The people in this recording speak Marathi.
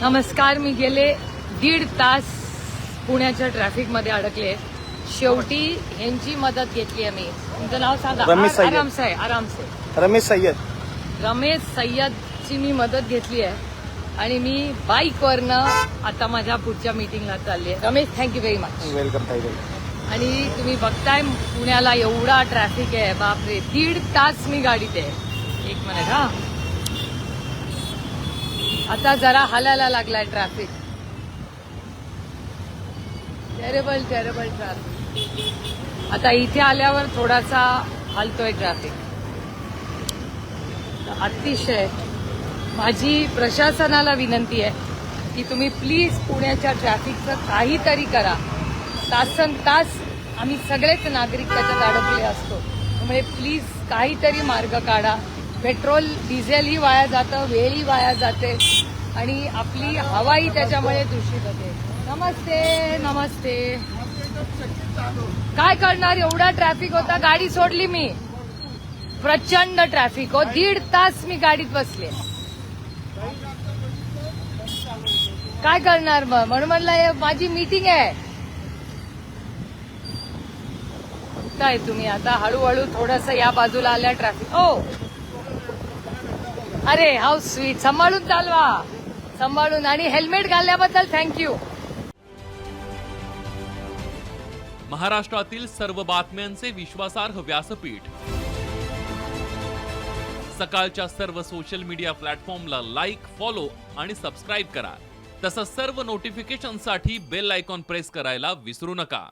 नमस्कार मी गेले दीड तास पुण्याच्या ट्रॅफिकमध्ये अडकले. शेवटी ह्यांची मदत घेतली आहे मी. तुमचं नाव सांगा. रमेश सय्यद. आरामसे आहे आरामसे रमेश सय्यद. रमेश सय्यदची मी मदत घेतली आहे. आणि मी बाईकवरनं आता माझ्या पुढच्या मीटिंगला चालली आहे. Ramesh thank you very much welcome ताई वेलकम आणि तुम्ही बघताय पुण्याला एवढा ट्रॅफिक आहे. बापरे दीड तास मी गाडीत आहे. एक मिनिट हा. आता जरा हालायला लागलाय ट्रॅफिक टेरेबल टेरेबल ट्रॅफिक आता इथे आल्यावर थोडासा हलतोय ट्रॅफिक अतिशय. माझी प्रशासनाला विनंती आहे की तुम्ही प्लीज पुण्याच्या ट्रॅफिकचं काहीतरी करा. तासन तास आम्ही सगळेच नागरिक त्याच्यात अडकले असतो. त्यामुळे प्लीज काहीतरी मार्ग काढा. पेट्रोल डिझेलही वाया जातं वेळही वाया जाते. आणि आपली हवाही त्याच्यामुळे दूषित होते. नमस्ते नमस्ते. काय करणार? एवढा ट्रॅफिक होता गाडी सोडली मी. प्रचंड ट्रॅफिक हो. दीड तास मी गाडीत बसले. काय करणार मग? म्हणून म्हणलं माझी मीटिंग आहे. काय तुम्ही आता हळूहळू थोडस या बाजूला आल्या ट्रॅफिक हो. अरे हाऊ स्वीट सांभाळून चालवा. सांभाळून आणि हेल्मेट घालण्याबद्दल थँक्यू महाराष्ट्रातील सर्व बातम्यांचे विश्वासार्ह व्यासपीठ. सकाळच्या सर्व सोशल मीडिया प्लॅटफॉर्मला लाईक फॉलो आणि सबस्क्राईब करा. तसंच सर्व नोटिफिकेशनसाठी बेल आयकॉन प्रेस करायला विसरू नका.